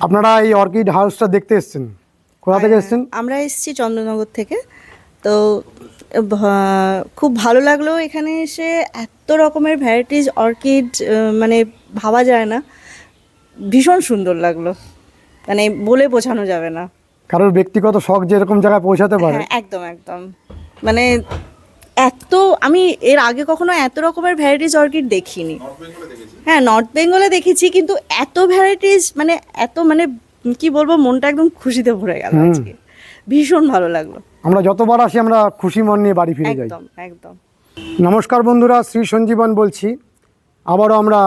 আপনারা এই অর্কিড হাউসটা দেখতে এসেছেন? কোথা থেকে এসেছেন? আমরা এসেছি চন্দ্রনগর থেকে। তো খুব ভালো লাগল এখানে এসে। এত রকমের ভ্যারাইটিস অর্কিড মানে ভাবা যায় না। ভীষণ সুন্দর লাগল। মানে বলে বোঝানো যাবে না। কারোর ব্যক্তিগত শখ যেরকম জায়গায় পৌঁছাতে পারে? হ্যাঁ একদম একদম। মানে এত আমি এর আগে কখনো এত রকমের ভ্যারাইটিস অর্কিড দেখিনি। হ্যাঁ নর্থ বেঙ্গলে দেখেছি কিন্তু এত ভ্যারাইটিস মানে এত মানে কি বলব মনটা একদম খুশিতে ভরে গেল আজকে। ভীষণ ভালো লাগল। আমরা যতবার আসি আমরা খুশি মন নিয়ে বাড়ি ফিরে যাই। একদম একদম। নমস্কার বন্ধুরা শ্রী সঞ্জীবন বলছি। আবারও আমরা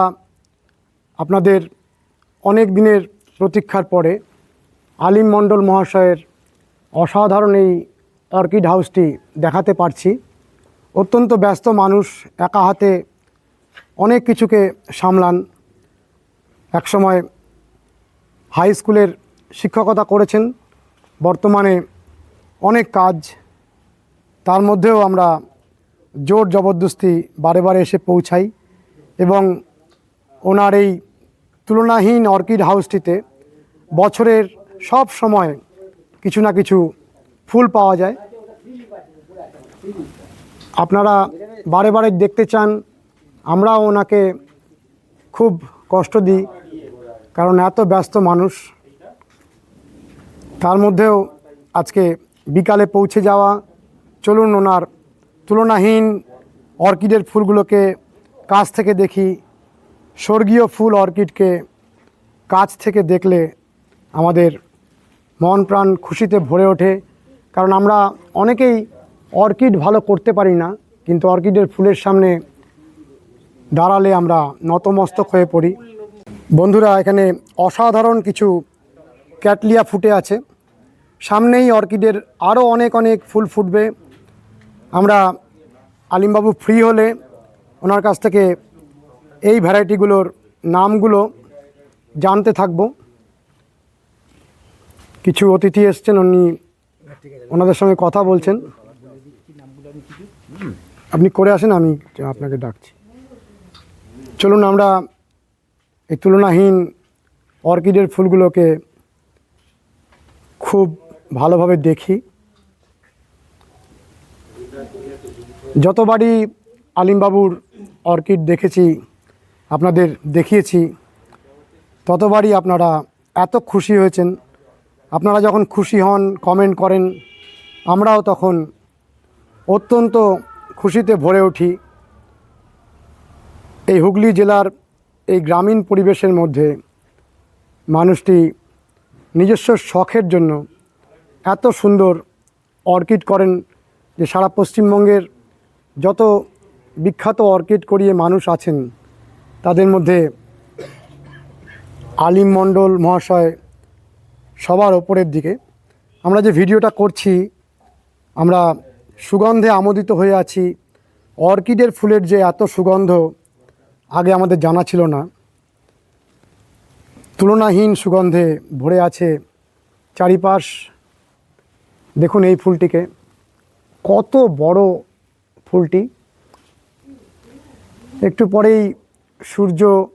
আপনাদের অনেক দিনের প্রতীক্ষার পরে আলিম মণ্ডল মহাশয়ের অসাধারণ এই অর্কিড হাউসটি দেখাতে পারছি। অত্যন্ত ব্যস্ত মানুষ, একা হাতে অনেক কিছুকে সামলান। একসময় হাই স্কুলের শিক্ষকতা করেছেন। বর্তমানে অনেক কাজ, তার মধ্যেও আমরা জোর জবরদস্তি বারে বারে এসে পৌঁছাই এবং ওনার এই তুলনাহীন অর্কিড হাউসটিতে বছরের সব সময় কিছু না কিছু ফুল পাওয়া যায়। আপনারা বারে বারে দেখতে চান, আমরাও ওনাকে খুব কষ্ট দিই, কারণ এত ব্যস্ত মানুষ। তার মধ্যেও আজকে বিকালে পৌঁছে যাওয়া, চলুন ওনার তুলনাহীন অর্কিডের ফুলগুলোকে কাছ থেকে দেখি, স্বর্গীয় ফুল অর্কিডকে কাছ থেকে দেখলে আমাদের মন প্রাণ খুশিতে ভরে ওঠে, কারণ আমরা অনেকেই অর্কিড ভালো করতে পারি না, কিন্তু অর্কিডের ফুলের সামনে দাঁড়ালে আমরা নতমস্তক হয়ে পড়ি। বন্ধুরা, এখানে অসাধারণ কিছু ক্যাটলিয়া ফুটে আছে। সামনেই অর্কিডের আরও অনেক অনেক ফুল ফুটবে। আমরা আলিমবাবু ফ্রি হলে ওনার কাছ থেকে এই ভ্যারাইটিগুলোর নামগুলো জানতে থাকব। কিছু অতিথি এসছেন, উনি ওনাদের সঙ্গে কথা বলছেন। আপনি করে আসেন, আমি আপনাকে ডাকছি। চলুন আমরা এই তুলনাহীন অর্কিডের ফুলগুলোকে খুব ভালোভাবে দেখি। যতবারই আলিমবাবুর অর্কিড দেখেছি, আপনাদের দেখিয়েছি, ততবারই আপনারা এত খুশি হয়েছেন। আপনারা যখন খুশি হন কমেন্ট করেন, আমরাও তখন অত্যন্ত খুশিতে ভরে উঠি। এই হুগলি জেলার এই গ্রামীণ পরিবেশের মধ্যে মানুষটি নিজস্ব শখের জন্য এত সুন্দর অর্কিড করেন যে সারা পশ্চিমবঙ্গের যত বিখ্যাত অর্কিড করিয়ে মানুষ আছেন, তাদের মধ্যে আলিম মণ্ডল মহাশয় সবার ওপরের দিকে। আমরা যে ভিডিওটা করছি, আমরা সুগন্ধে আমোদিত হয়ে আছি। অর্কিডের ফুলের যে এত সুগন্ধ, আগে আমাদের জানা ছিল না। তুলনাহীন সুগন্ধে ভরে আছে চারিপাশ। দেখুন এই ফুলটিকে। কত বড় ফুলটি। একটু পরেই সূর্য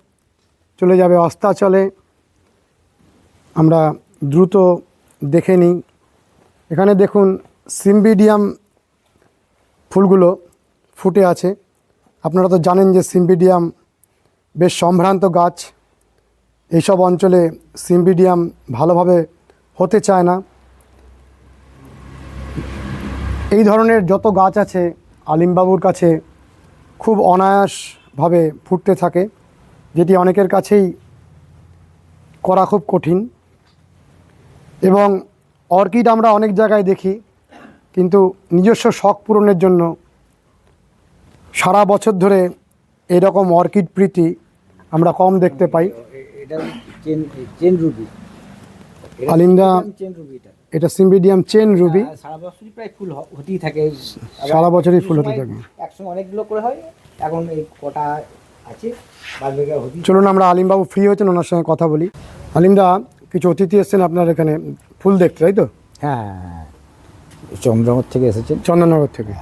চলে যাবে, অস্তাচলে। আমরা দ্রুত দেখে নিই। এখানে দেখুন সিম্বিডিয়াম ফুটে আছে। আপনারা তো জানেন যে সিম্বিডিয়াম বেশ সম্ভ্রান্ত গাছ। এইসব অঞ্চলে সিম্বিডিয়াম ভালোভাবে হতে চায় না। এই ধরনের যত গাছ আছে, আলিমবাবুর কাছে খুব অনায়াসভাবে ফুটতে থাকে, যেটি অনেকের কাছেই করা খুব কঠিন। এবং অর্কিড আমরা অনেক জায়গায় দেখি। কিন্তু নিজস্ব শখ পূরণের জন্য সারা বছর ধরে এরকম অর্কিড প্রীতি আমরা কম দেখতে পাই। Chain chain Ruby. এটা আলিন্দা এটা। এটা সিম্বিডিয়াম চেন রুবি। সারা বছরই প্রায় ফুল হতেই থাকে। সারা বছরই ফুল হতে থাকে। একসময় অনেকগুলো করে হয়। এখন এই কটা আছে চলুন আমরা আলিমবাবু ফ্রি হয়েছেন ওনার সঙ্গে কথা বলি। আলিমদা কিছু অতিথি এসছেন আপনার এখানে ফুল দেখতে তাই তো? হ্যাঁ। চন্দ্রনগর থেকে এসেছেন? চন্দননগর থেকে।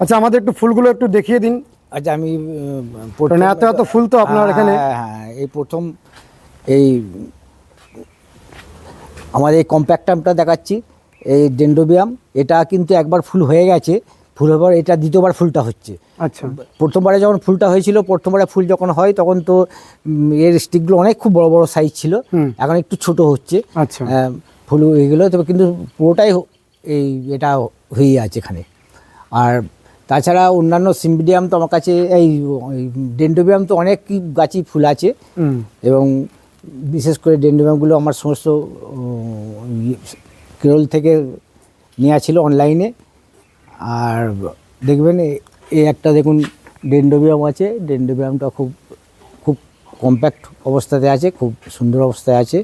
আচ্ছা আমাদের একটু ফুলগুলো একটু দেখিয়ে দিন। আচ্ছা আমি উম, এত এত ফুল তো আপনার হ্যাঁ, এখানে। হ্যাঁ, হ্যাঁ, এই প্রথম এই আমাদের এই কম্প্যাক্টামটা দেখাচ্ছি এই ডেন্ডোবিয়াম এটা কিন্তু একবার ফুল হয়ে গেছে ফুল হবার এটা দ্বিতীয়বার ফুলটা হচ্ছে। আচ্ছা। প্রথমবারে যখন ফুলটা হয়েছিল প্রথমবারে ফুল যখন হয় তখন তো এর স্টিকগুলো অনেক খুব বড় বড় সাইজ ছিল এখন একটু ছোট হচ্ছে। আচ্ছা। ফুল এগুলো তবে কিন্তু পুরোটাই এই এটা হয়েই আছে এখানে। আর তাছাড়া অন্যান্য সিম্বিডিয়াম তো আমার কাছে এই ডেন্ডোবিয়াম তো অনেক গাছই ফুল আছে। এবং বিশেষ করে ডেন্ডোবিয়ামগুলো আমার সমস্ত ইয়ে, কেরল থেকে নেওয়া ছিল অনলাইনে। আর দেখবেন এই একটা দেখুন ডেন্ডোবিয়াম আছে। ডেন্ডোবিয়ামটা খুব খুব কম্প্যাক্ট অবস্থাতে আছে খুব সুন্দর অবস্থায় আছে।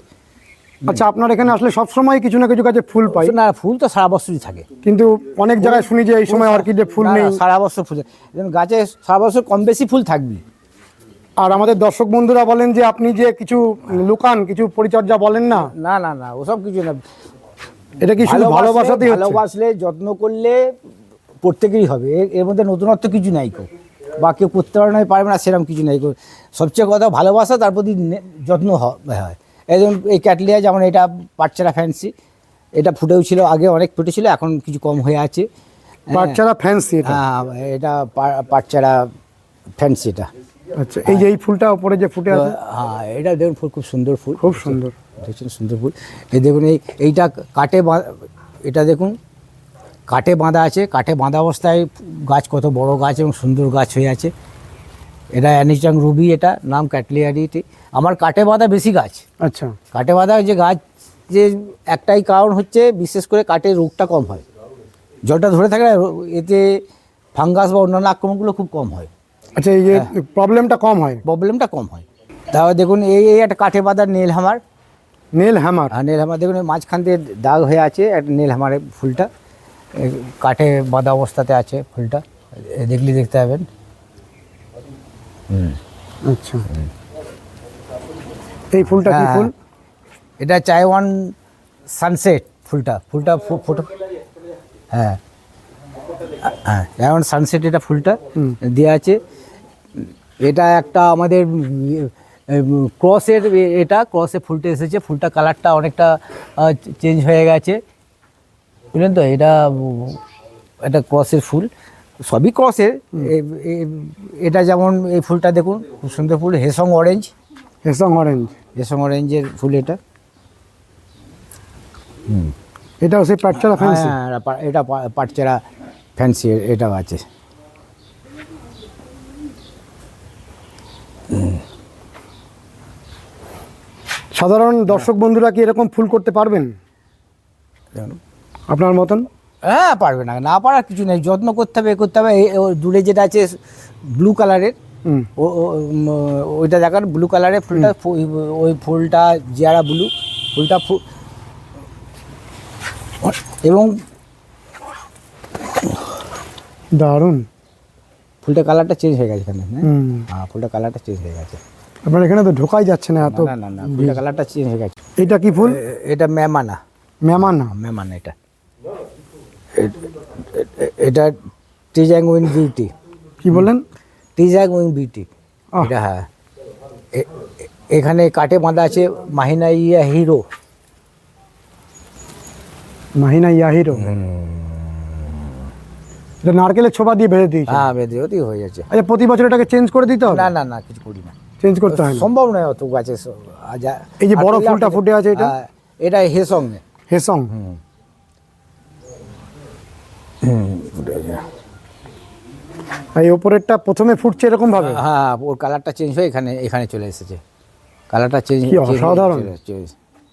আচ্ছা আপনার এখানে আসলে সব সময় কিছু না কিছু গাছে ফুল পাই? না ফুল তো সারা বছরই থাকে। কিন্তু অনেক জায়গায় শুনি যে এই সময় অর্কিডে ফুল নেই। সারা বছর ফুল যেমন গাছে সারা বছর কম বেশি ফুল থাকবে। আর আমাদের দর্শক বন্ধুরা বলেন যে আপনি যে কিছু লুকান কিছু পরিচর্যা বলেন না? না না না ওসব কিছু না। এটা কি শুধু ভালোবাসাতেই হচ্ছে? ভালোবাসলে যত্ন করলে প্রত্যেকেরই হবে। এর- মধ্যে নতুনত্ব কিছু নাই কো। বা কেউ করতে পারবে না পারবে না সেরকম কিছু নাই সবচেয়ে কথা ভালোবাসা তার প্রতি যত্ন হয়। এই যেমন এই ক্যাটলিয়া যেমন এটা পাটচারা ফ্যান্সি এটা ফুটেও ছিল আগে অনেক ফুটেছিল এখন কিছু কম হয়ে আছে। বাচ্চারা ফ্যান্সি হ্যাঁ এটা পাটচারা ফ্যান্সি এটা। আচ্ছা এই যে এই ফুলটা উপরে যে ফুটে আছে? হ্যাঁ এটা দেখুন ফুল খুব সুন্দর ফুল। খুব সুন্দর। দেখছেন সুন্দর ফুল। এই দেখুন এই এইটা কাটে এটা দেখুন কাটে বাঁধা আছে। কাটে বাঁধা অবস্থায় গাছ কত বড় গাছ এবং সুন্দর গাছ হয়ে আছে। এটা অ্যানিচাং রুবি এটা নাম ক্যাটলিয়ারিটি আমার কাটে বাঁধা বেশি গাছ। আচ্ছা। কাটে বাঁধা যে গাছ যে একটাই কারণ হচ্ছে বিশেষ করে কাটে রোগটা কম হয়। জলটা ধরে থাকে এতে ফাঙ্গাস বা অন্যান্য আক্রমণগুলো খুব কম হয়। আচ্ছা এই যে প্রবলেমটা কম হয়? প্রবলেমটা কম হয়। তারপর দেখুন এই এই একটা কাঠে বাঁধা নীল হামার। নেল হ্যামার আর নীল হামার। দেখুন মাঝখান দিয়ে দাগ হয়ে আছে একটা নীল হামারের ফুলটা। কাঠে বাঁধা অবস্থাতে আছে ফুলটা। এ দেখলে দেখতে পাবেন। আচ্ছা। এই ফুলটা কি হ্যাঁ। ফুল? এটা চাইওয়ান সানসেট ফুলটা। ফুলটা ফুটো হ্যাঁ। হ্যাঁ চাইওয়ান সানসেট এটা ফুলটা। দেওয়া আছে। এটা একটা আমাদের ক্রসের এটা ক্রসে ফুলটা এসেছে। ফুলটা কালারটা অনেকটা চেঞ্জ হয়ে গেছে। বুঝলেন তো? এটা এটা ক্রসের ফুল। সবই ক্রসের এটা যেমন এই ফুলটা দেখুন খুব সুন্দর ফুল হেসং অরেঞ্জ হেসং অরেঞ্জ হেসং অরেঞ্জের ফুল এটা। এটাও সেই পাটচারা ফ্যান্সি হ্যাঁ, এটা পাটচেরা ফ্যান্সি এটাও আছে। সাধারণ দর্শক বন্ধুরা কি এরকম ফুল করতে পারবেন? আপনার মতন? হ্যাঁ পারবে না। না পারার কিছু নেই যত্ন করতে হবে এ করতে হবে। দূরে যেটা আছে ব্লু কালারের ওইটা দেখান ব্লু কালারের ফুলটা ওই ফুলটা জিয়ারা ব্লু ফুলটা ফুল এবং দারুণ। ফুলটা কালারটা চেঞ্জ হয়ে গেছে এখানে হ্যাঁ? হ্যাঁ ফুলটা কালারটা চেঞ্জ হয়ে গেছে। আপনার এখানে তো ঢোকাই যাচ্ছে না এত। না না না ফুলটা কালারটা চেঞ্জ হয়ে গেছে। এটা কি ফুল? এটা ম্যামানা। মেমানা মেহমান এটা। এটা টিজাং উইন বিউটি কি বললেন? টিজাং উইন বিউটি। এটা হ্যাঁ। এখানে কাটে বাঁধা আছে মাহিনা ইয়া হিরো। মাহিনা ইয়াহিরো এটা নারকেলের ছোপা দিয়ে ভেজে দিয়েছে। হ্যাঁ বেঁধে ওতেই হয়ে যাচ্ছে। আচ্ছা প্রতি বছর এটাকে চেঞ্জ করে দিতে হবে? না না না কিছু করি না। চেঞ্জ করতে হয় সম্ভব নয় অত গাছে এই যে বড় ফুলটা ফুটে আছে এটা? এটা হেসং হেসং। হুম। আছে। আর এই ওপরেরটা প্রথমে ফুটছে এরকম ভাবে? হ্যাঁ ওর কালারটা চেঞ্জ হয়ে এখানে এখানে চলে এসেছে। কালারটা চেঞ্জ কি অসাধারণ।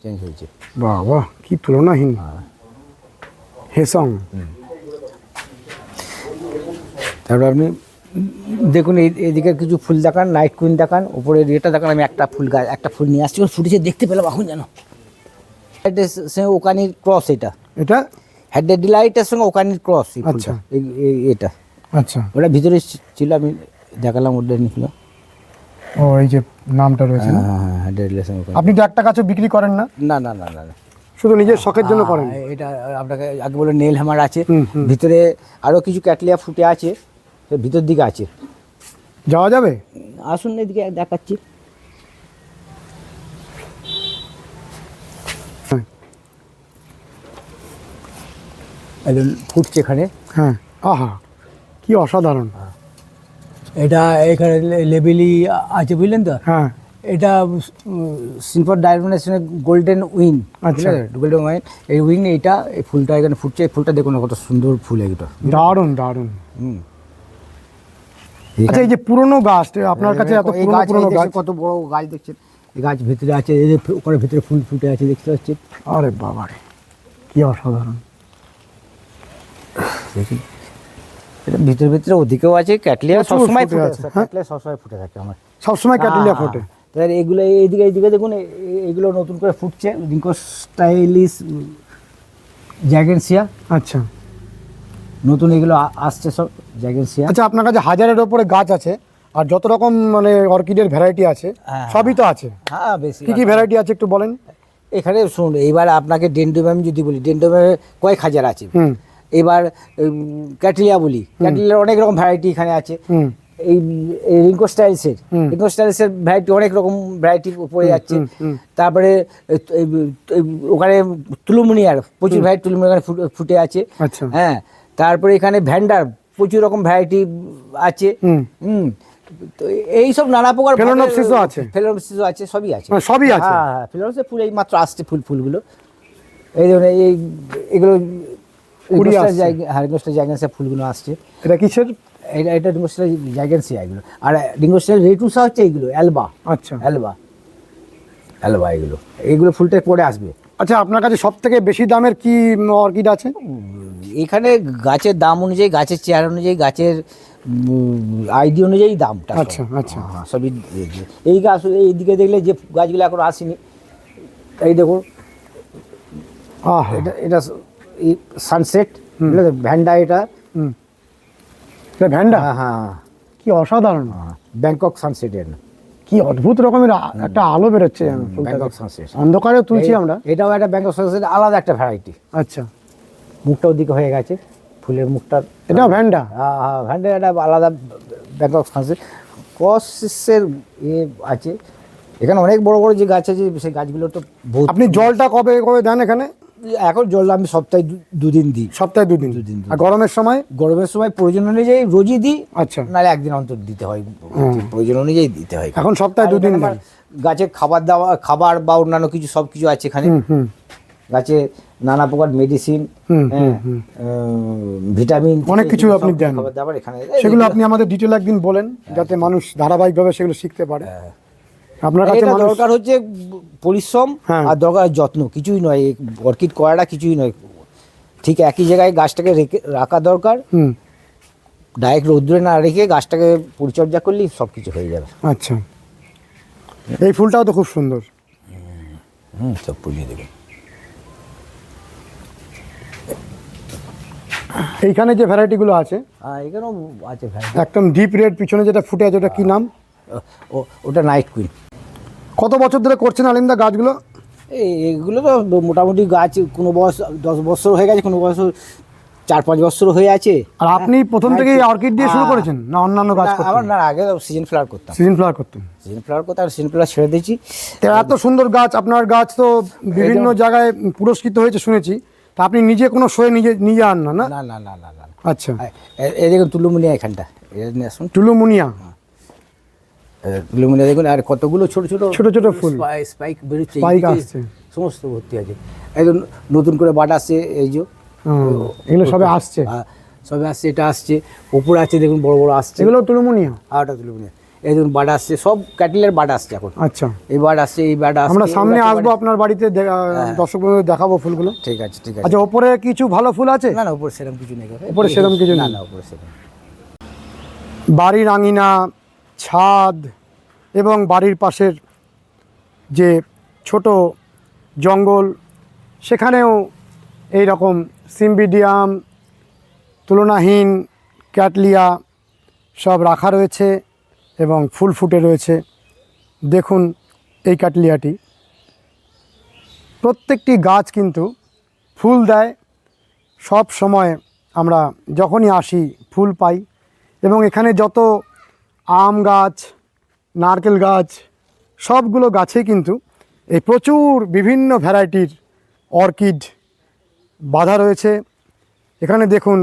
চেঞ্জ হয়েছে। বাহ বাহ কি তুলনাহীন। হেসং। তারপর আপনি দেখুন এই এদিকে কিছু ফুল দেখান নাইট কুইন দেখান উপরে ইয়েটা দেখান আমি একটা ফুল গাছ একটা ফুল নিয়ে আসছি ফুটেছে দেখতে পেলাম এখন সঙ্গে ওকানির ক্রস এটা। এটা? হেডের ডিলাইটের সঙ্গে ওকানির ক্রস আচ্ছা। এই- এটা। আচ্ছা। ওটা ভিতরে ছিল আমি দেখালাম ওটা নিছিল ও এই যে নামটা রয়েছে? হ্যাঁ হ্যাঁ হেডের ডিলাইটের সঙ্গে আপনি তো একটা গাছও বিক্রি করেন না? না না না না শুধু নিজের শখের জন্য করেন? এটা আপনাকে আগে বলে নেল হ্যামার আছে। ভিতরে আরও কিছু ক্যাটলিয়া ফুটে আছে ভিতর দিকে আছে। যাওয়া যাবে? আসুন এদিকে দেখাচ্ছি। একদম ফুটছে এখানে। হ্যাঁ। আহা কি অসাধারণ। এটা এখানে লেবেলি আছে বুঝলেন তো? হ্যাঁ। এটা সিলভার ডায়মন্ডেশনের গোল্ডেন উইন আচ্ছা। গোল্ডেন উইন এই উইন এইটা এই ফুলটা এখানে ফুটছে এই ফুলটা দেখুন কত সুন্দর ফুল এটা দারুণ দারুণ। হুম। আচ্ছা এই যে পুরনো গাছ আপনার কাছে এত পুরনো পুরনো গাছ? কত বড় গাছ দেখছেন? এই গাছ ভিতরে আছে এই যে ওখানে ভিতরে ফুল ফুটে আছে দেখতে পাচ্ছেন? আরে বাবা রে কি অসাধারণ। দেখুন এটা ভিতরে ভিতরে ওদিকেও আছে ক্যাটলিয়া সবসময় ফুটে আছে, হ্যাঁ? ক্যাটলিয়া সবসময় ফুটে থাকে আমার। সবসময় ক্যাটেলিয়া হ্যাঁ, ফোটে। তাহলে এগুলো এইদিকে এইদিকে দেখুন এগুলো নতুন করে ফুটছে রিঙ্কো স্টাইলিশ জ্যাগেন্সিয়া আচ্ছা। নতুন এগুলো আসছে সব জ্যাগেন্সিয়া আচ্ছা আপনার কাছে হাজারের ওপরে গাছ আছে আর যত রকম মানে অর্কিডের ভ্যারাইটি আছে হ্যাঁ। সবই তো আছে। হ্যাঁ বেশি কি কি ভ্যারাইটি আছে। একটু বলেন? এখানে শুনুন এইবার আপনাকে ডেন্ডোম্যাম যদি বলি ডেন্ডোম্যামে কয়েক হাজার আছে। হুম। এবার ক্যাটলিয়া বলি। ক্যাটলিয়ার অনেক রকম ভ্যারাইটি এখানে আছে। এই রিঙ্কো স্টাইলসের। রিঙ্কো স্টাইলসের ভ্যারাইটি অনেক রকম ভ্যারাইটি পড়ে যাচ্ছে। তারপরে ওখানে তুলুমুনিয়ার প্রচুর ভ্যারাইটি তুলুমুনি ওখানে ফুটে- আছে। আচ্ছা। হ্যাঁ তারপরে এখানে ভ্যান্ডার প্রচুর রকম ভ্যারাইটি আছে। হুম। তো এই সব নানা প্রকার ফেলোনপসিসও আছে? ফেলোনপসিসও আছে সবই আছে। মানে সবই আছে? হ্যাঁ হ্যাঁ ফেলোনপসিস ফুল এই মাত্র আসছে ফুল ফুলগুলো। এই ধরুন এই এই- এগুলো কুড়ি আসছে। হ্যাঁ ফুলগুলো আসছে। এটা কিসের? এটা এটা রিঙ্গোস্টার জায়গান্সি এগুলো। আর রিঙ্গোস্টার রেটুসা হচ্ছে এইগুলো অ্যালবা। আচ্ছা। অ্যালবা। অ্যালবা এগুলো। এগুলো ফুলটা পরে আসবে। আচ্ছা আপনার কাছে সব থেকে বেশি দামের কি অর্কিড আছে? এখানে গাছের দাম অনুযায়ী গাছের চেয়ার অনুযায়ী গাছের আইডি অনুযায়ী দামটা আচ্ছা, আচ্ছা। হ্যাঁ, সবই দিয়ে দিই। এই গাছ এইদিকে দেখলে যে গাছগুলো এখন আসেনি এই দেখুন। এটা এটা সানসেট ভ্যান্ডা এটা। এটা ভ্যান্ডা? হ্যাঁ হ্যাঁ। কি অসাধারণ। হ্যাঁ ব্যাংকক সানসেটের কি অদ্ভুত রকমের একটা আলো বেরোচ্ছে। ব্যাংকক সানসেট অন্ধকারে তুলছি আমরা। এটাও একটা ব্যাংকক সানসেট আলাদা একটা ভ্যারাইটি আচ্ছা। মুখটা ওদিকে হয়ে গেছে। ফুলের মুখটার এটাও ভ্যান্ডা? হ্যাঁ হ্যাঁ ভ্যান্ডের একটা আলাদা ব্যাংকক সানসেট কসের ইয়ে আছে। এখানে অনেক বড় বড় যে গাছ আছে সেই গাছগুলো তো আপনি জলটা কবে কবে দেন এখানে? এখন জল আমি সপ্তাহে দুদিন দিই। সপ্তাহে দুদিন। দুদিন। আর গরমের সময়? গরমের সময় প্রয়োজন অনুযায়ী রোজই দিই আচ্ছা। নাহলে একদিন অন্তর দিতে হয়। প্রয়োজন অনুযায়ী দিতে হয়। এখন সপ্তাহে দুদিন গাছের খাবার দাওয়া খাবার বা অন্যান্য কিছু সব কিছু আছে এখানে। গাছে নানা প্রকার মেডিসিন হুম, হুম, ভিটামিন অনেক কিছু আপনি দেন। খাবার দাবার এখানে। সেগুলো আপনি আমাদের ডিটেল একদিন বলেন যাতে মানুষ ধারাবাহিকভাবে সেগুলো শিখতে পারে। আপনার কাছে এটা দরকার হচ্ছে পরিশ্রম হ্যাঁ। আর দরকার যত্ন। কিছুই নয় অর্কিড করাটা কিছুই নয়। ঠিক একই জায়গায় গাছটাকে রেখে রাখা দরকার। হুম। ডাইরেক্ট রৌদ্রে না রেখে গাছটাকে পরিচর্যা করলেই সব কিছু হয়ে যাবে। আচ্ছা। এই ফুলটাও তো খুব সুন্দর। হুম সব পুজিয়ে দেবে। এইখানে যে ভ্যারাইটিগুলো আছে হ্যাঁ এখানেও আছে একদম ডিপ রেড পিছনে যেটা ফুটে আছে ওটা কী নাম? ও ওটা নাইট কুইন। কত বছর ধরে করছেন আলিমদা গাছগুলো? এগুলো তো মোটামুটি গাছ কোনো বয়স দশ বছর হয়ে গেছে কোনো বছর চার পাঁচ বছর হয়ে আছে। আর আপনি হ্যাঁ। প্রথম হ্যাঁ, থেকেই অর্কিড দিয়ে শুরু হ্যাঁ। করেছেন না অন্যান্য গাছ আমার না আগে সিজন ফ্লাওয়ার করতাম। সিজন ফ্লাওয়ার করতাম সিজন ফ্লাওয়ার করতাম আর সিজন ফ্লাওয়ার ছেড়ে দিয়েছি। এত সুন্দর গাছ আপনার গাছ তো বিভিন্ন জায়গায় পুরস্কৃত হয়েছে শুনেছি। তা আপনি নিজে কোনো শোয়ে নিজে নিজে আন না না? না না না না আচ্ছা। এই দেখুন টুলুমুনিয়া এখানটা টুলুমুনিয়া? এ, তুলুমুনিয়া দেখুন আর কতগুলো ছোট ছোট ছোট ছোট ফুল। স্পাই- স্পাইক বেরোচ্ছে স্পাইক আসছে। সমস্ত ভর্তি আছে। একদম নতুন করে বাট আসছে এই যে। এগুলো সবে আসছে। আ, সবে আসছে এটা আসছে। ওপরে আছে দেখুন বড় বড় আসছে। এগুলো টুলুমুনিয়া আর ওটা তুলুমুনিয়া। এই দেখুন বাট আসছে সব ক্যাটেলের বাট আসছে এখন। আচ্ছা। এই বাট আসছে এই বাট আসছে আমরা সামনে আসব আপনার বাড়িতে দে- দর্শক দেখাবো ফুলগুলো। ঠিক আছে ঠিক আছে। আচ্ছা ওপরে কিছু ভালো ফুল আছে? না না উপরে সেরকম কিছু নেই। উপরে সেরকম কিছু না। না উপরে সেরকম বাড়ির আঙিনা ছাদ এবং বাড়ির পাশের যে ছোট জঙ্গল, সেখানেও এই রকম সিম্বিডিয়াম, তুলনাহীন ক্যাটলিয়া সব রাখা রয়েছে এবং ফুল ফুটে রয়েছে। দেখুন এই ক্যাটলিয়াটি। প্রত্যেকটি গাছ কিন্তু ফুল দেয়। সব সময় আমরা যখনই আসি, ফুল পাই এবং এখানে যত আম গাছ, নারকেল গাছ, সবগুলো গাছে কিন্তু এই প্রচুর বিভিন্ন ভ্যারাইটির অর্কিড বাঁধা রয়েছে। এখানে দেখুন,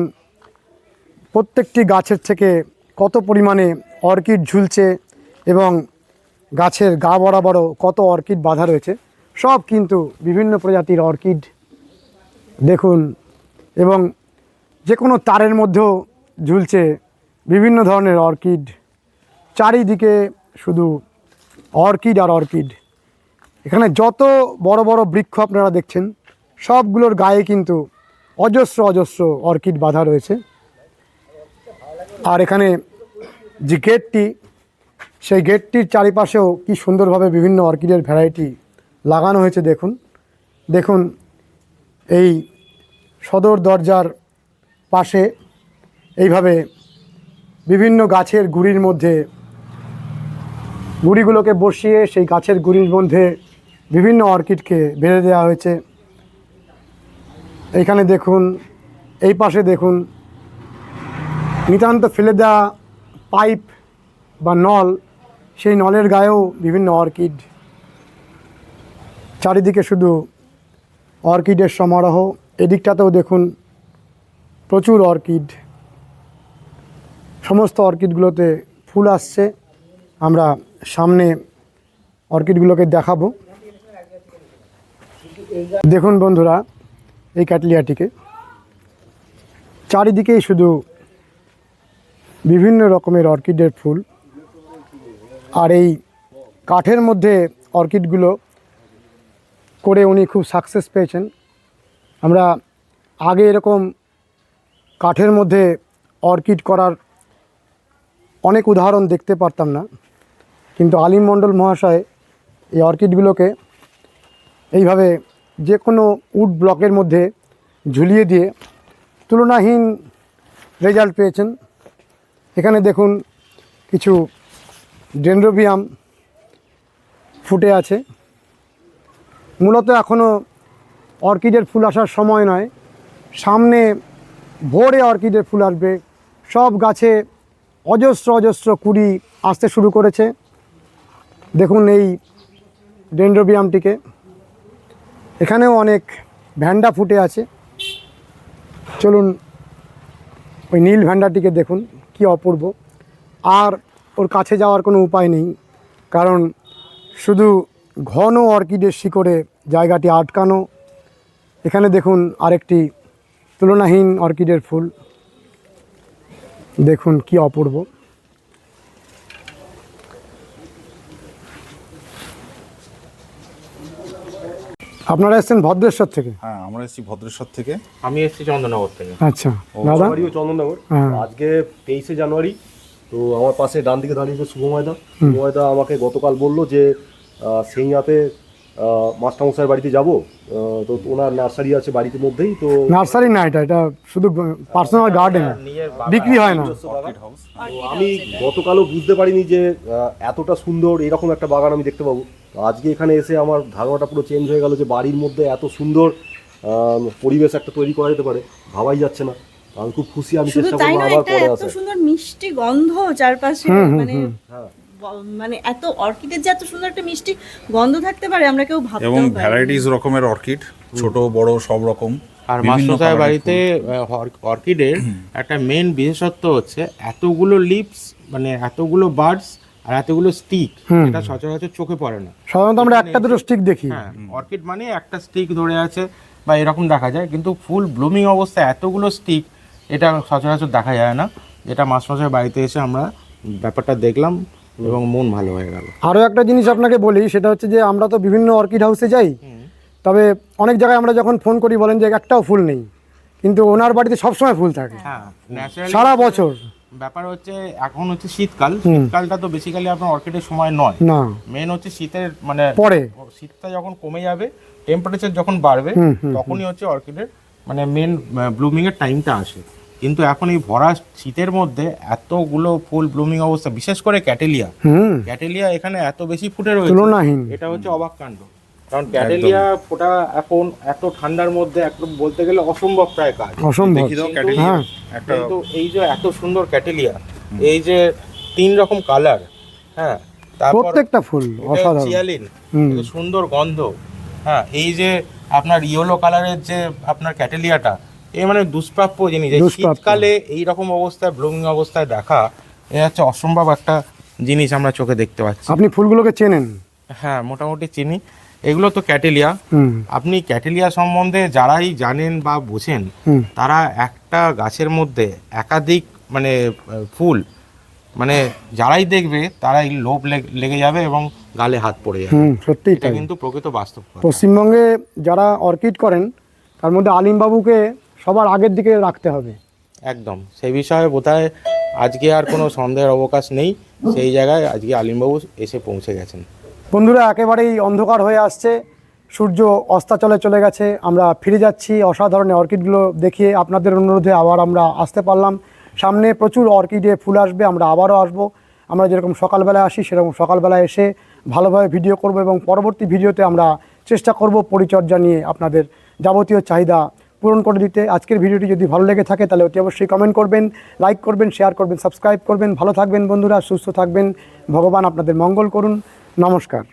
প্রত্যেকটি গাছের থেকে কত পরিমাণে অর্কিড ঝুলছে এবং গাছের গা বরাবরও কত অর্কিড বাঁধা রয়েছে। সব কিন্তু বিভিন্ন প্রজাতির অর্কিড দেখুন এবং যে কোনো তারের মধ্যেও ঝুলছে বিভিন্ন ধরনের অর্কিড। চারিদিকে শুধু অর্কিড আর অর্কিড। এখানে যত বড় বড় বৃক্ষ আপনারা দেখছেন, সবগুলোর গায়ে কিন্তু অজস্র অজস্র অর্কিড বাঁধা রয়েছে। আর এখানে যে গেটটি, সেই গেটটির চারিপাশেও কি সুন্দরভাবে বিভিন্ন অর্কিডের ভ্যারাইটি লাগানো হয়েছে দেখুন। দেখুন, এই সদর দরজার পাশে এইভাবে বিভিন্ন গাছের গুড়ির মধ্যে গুড়িগুলোকে বসিয়ে সেই গাছের গুড়ির মধ্যে বিভিন্ন অর্কিডকে বেঁধে দেওয়া হয়েছে। এইখানে দেখুন, এই পাশে দেখুন, নিতান্ত ফেলে দেওয়া পাইপ বা নল, সেই নলের গায়েও বিভিন্ন অর্কিড। চারিদিকে শুধু অর্কিডের সমারোহ, এদিকটাতেও দেখুন, প্রচুর অর্কিড। সমস্ত অর্কিডগুলোতে ফুল আসছে। আমরা সামনে অর্কিডগুলোকে দেখাবো। দেখুন বন্ধুরা, এই ক্যাটলিয়াটিকে চারিদিকেই শুধু বিভিন্ন রকমের অর্কিডের ফুল। আর এই কাঠের মধ্যে অর্কিডগুলো করে উনি খুব সাকসেস পেয়েছেন। আমরা আগে এরকম কাঠের মধ্যে অর্কিড করার অনেক উদাহরণ দেখতে পারতাম না। কিন্তু আলিম মণ্ডল মহাশয় এই অর্কিডগুলোকে এইভাবে যে কোনো উড ব্লকের মধ্যে ঝুলিয়ে দিয়ে তুলনাহীন রেজাল্ট পেয়েছেন। এখানে দেখুন কিছু ডেন্ড্রোবিয়াম ফুটে আছে। মূলত এখনও অর্কিডের ফুল আসার সময় নয়। সামনে ভোরে অর্কিডের ফুল আসবে। সব গাছে অজস্র অজস্র কুড়ি আসতে শুরু করেছে। দেখুন এই ডেন্ড্রোবিয়ামটিকে। এখানেও অনেক ভ্যান্ডা ফুটে আছে। চলুন ওই নীল ভ্যান্ডাটিকে দেখুন, কি অপূর্ব। আর ওর কাছে যাওয়ার কোনো উপায় নেই, কারণ শুধু ঘন অর্কিডের শিকড়ে জায়গাটি আটকানো। এখানে দেখুন আরেকটি তুলনাহীন অর্কিডের ফুল। দেখুন কি অপূর্ব। আপনারা এসেছেন ভদ্রেশ্বর থেকে? হ্যাঁ আমরা এসেছি ভদ্রেশ্বর থেকে। আমি এসেছি চন্দননগর থেকে। আচ্ছা দাদা? বাড়িও চন্দননগর। হ্যাঁ। আজকে তেইশে জানুয়ারি তো আমার পাশে ডান দিকে দাঁড়িয়েছে শুভময়দা শুভময়দা আমাকে গতকাল বলল যে সেইয়াতে মাস্টারমশাইয়ের বাড়িতে যাব। তো ওনার নার্সারি আছে বাড়িতে মধ্যেই তো নার্সারি না এটা এটা শুধু পার্সোনাল গার্ডেন। বিক্রি হয় না। Orchid house. তো আমি গতকালও বুঝতে পারিনি যে এতটা সুন্দর এরকম একটা বাগান আমি দেখতে পাবো। আজকে এখানে এসে আমার ধারণাটা পুরো চেঞ্জ হয়ে গেল যে বাড়ির মধ্যে এত সুন্দর আহ, পরিবেশ একটা তৈরি করা যেতে পারে। ভাবাই যাচ্ছে না। আমি খুব খুশি আমি চেষ্টা করব আবার পরে এত আসার। সুন্দর মিষ্টি গন্ধ চারপাশে মানে হ্যাঁ। মানে এত অর্কিডের যে এত সুন্দর একটা মিষ্টি গন্ধ থাকতে পারে আমরা কেউ ভাবতে এবং ভ্যারাইটিস রকমের অর্কিড ছোট বড় সব রকম। আর মাস্টার বাড়িতে অর্কিডের একটা মেন বিশেষত্ব হচ্ছে এতগুলো লিপস মানে এতগুলো বার্ডস আর এতগুলো স্টিক এটা সচরাচর চোখে পড়ে না। সাধারণত আমরা একটা দুটো স্টিক দেখি। হ্যাঁ অর্কিড মানে একটা স্টিক ধরে আছে বা এরকম দেখা যায় কিন্তু ফুল ব্লুমিং অবস্থায় এতগুলো স্টিক এটা সচরাচর দেখা যায় না। যেটা মাস্টার বাড়িতে এসে আমরা ব্যাপারটা দেখলাম এবং মন ভালো হয়ে গেল। আরও একটা জিনিস আপনাকে বলি সেটা হচ্ছে যে আমরা তো বিভিন্ন অর্কিড হাউসে যাই তবে অনেক জায়গায় আমরা যখন ফোন করি বলেন যে একটাও ফুল নেই কিন্তু ওনার বাড়িতে সবসময় ফুল থাকে। হ্যাঁ সারা বছর। ব্যাপার হচ্ছে এখন হচ্ছে শীতকাল। শীতকালটা তো বেসিক্যালি আপনার অর্কিডের সময় নয়। না। মেন হচ্ছে শীতের মানে পরে। শীতটা যখন কমে যাবে টেম্পারেচার যখন বাড়বে তখনই হচ্ছে অর্কিডের মানে মেন ব্লুমিং এর টাইমটা আসে। কিন্তু এখন এই ভরা শীতের মধ্যে এতগুলো ফুল ব্লুমিং অবস্থা বিশেষ করে ক্যাটেলিয়া। ক্যাটেলিয়া এখানে এত বেশি ফুটে রয়েছে এটা হচ্ছে অবাক কাণ্ড। কারণ ক্যাটেলিয়া ফোটা এখন এত ঠান্ডার মধ্যে একদম বলতে গেলে অসম্ভব প্রায় কাজ। অসম্ভব। দেখি দাও ক্যাটেলিয়া। কিন্তু এই যে এত সুন্দর ক্যাটেলিয়া এই যে তিন রকম কালার হ্যাঁ তারপর প্রত্যেকটা ফুল অসাধারণ। সুন্দর গন্ধ হ্যাঁ এই যে আপনার ইয়েলো কালারের যে আপনার ক্যাটেলিয়াটা এ মানে দুষ্প্রাপ্য জিনিস। এই শীতকালে এই রকম অবস্থায় ব্লুমিং অবস্থায় দেখা এ হচ্ছে অসম্ভব একটা জিনিস আমরা চোখে দেখতে পাচ্ছি। আপনি ফুলগুলোকে চেনেন? হ্যাঁ মোটামুটি চিনি। এগুলো তো ক্যাটেলিয়া। আপনি ক্যাটেলিয়া সম্বন্ধে যারাই জানেন বা বোঝেন তারা একটা গাছের মধ্যে একাধিক মানে ফুল মানে যারাই দেখবে তারাই লোভ লেগ- যাবে এবং গালে হাত পড়ে যাবে। হুম সত্যিই এটা কিন্তু প্রকৃত বাস্তব পশ্চিমবঙ্গে যারা অর্কিড করেন তার মধ্যে আলিমবাবুকে সবার আগের দিকে রাখতে হবে। একদম। সেই বিষয়ে বোধহয় আজকে আর কোনো সন্দেহের অবকাশ নেই। সেই জায়গায় আজকে আলিমবাবু এসে পৌঁছে গেছেন। বন্ধুরা, একেবারেই অন্ধকার হয়ে আসছে। সূর্য অস্তাচলে চলে গেছে। আমরা ফিরে যাচ্ছি অসাধারণ অর্কিডগুলো দেখিয়ে। আপনাদের অনুরোধে আবার আমরা আসতে পারলাম। সামনে প্রচুর অর্কিডে ফুল আসবে, আমরা আবারও আসব। আমরা যেরকম সকালবেলা আসি, সেরকম সকালবেলা এসে ভালোভাবে ভিডিও করব এবং পরবর্তী ভিডিওতে আমরা চেষ্টা করব পরিচর্যা নিয়ে আপনাদের যাবতীয় চাহিদা পূরণ করে দিতে। আজকের ভিডিওটি যদি ভালো লেগে থাকে, তাহলে অতি অবশ্যই কমেন্ট করবেন লাইক করবেন শেয়ার করবেন সাবস্ক্রাইব করবেন। ভালো থাকবেন বন্ধুরা, সুস্থ থাকবেন। ভগবান আপনাদের মঙ্গল করুন। নমস্কার।